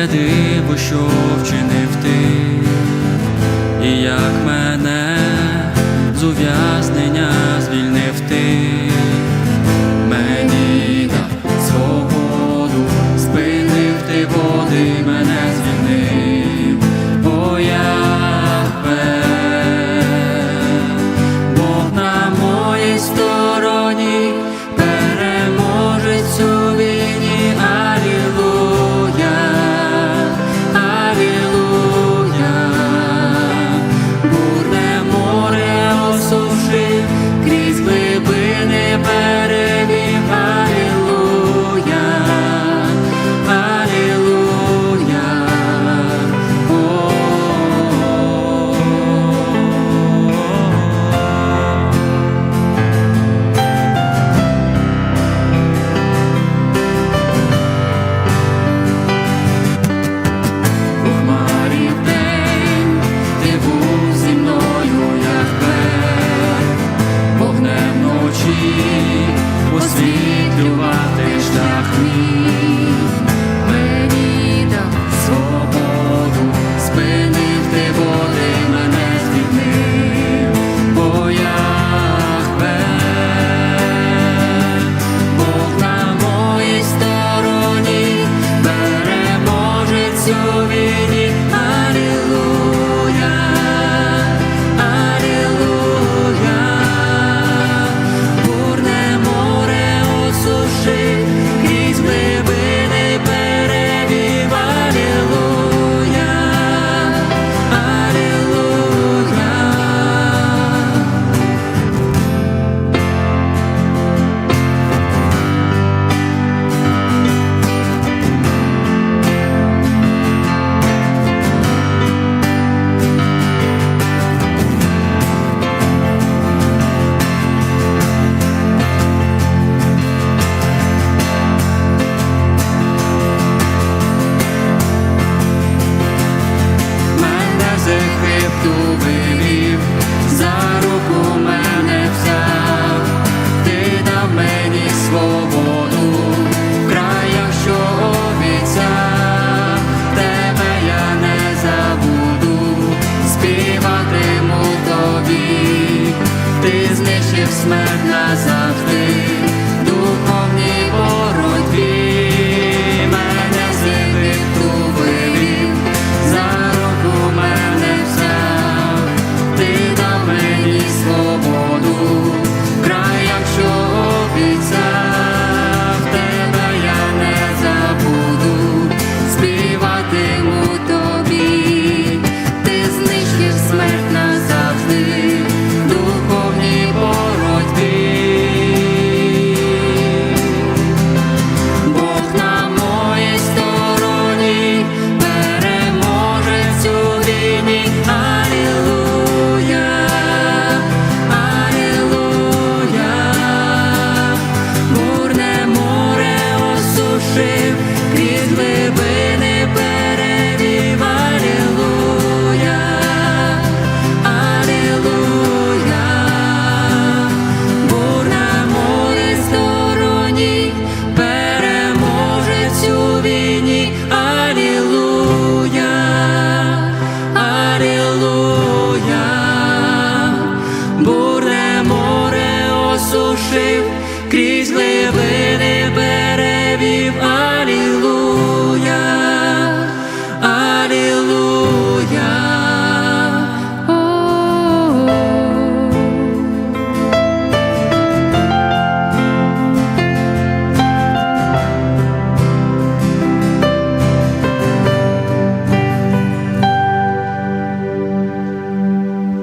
Велике диво, що вчинив ти, і як мене з ув'язнення звільнив. шлях мій. смерть назавжди. Крізь, глибини перевів, Алілуя, море стороні, переможе цю війні, Алілуя, Алілуя, бурне море осушив крізь глибини. If I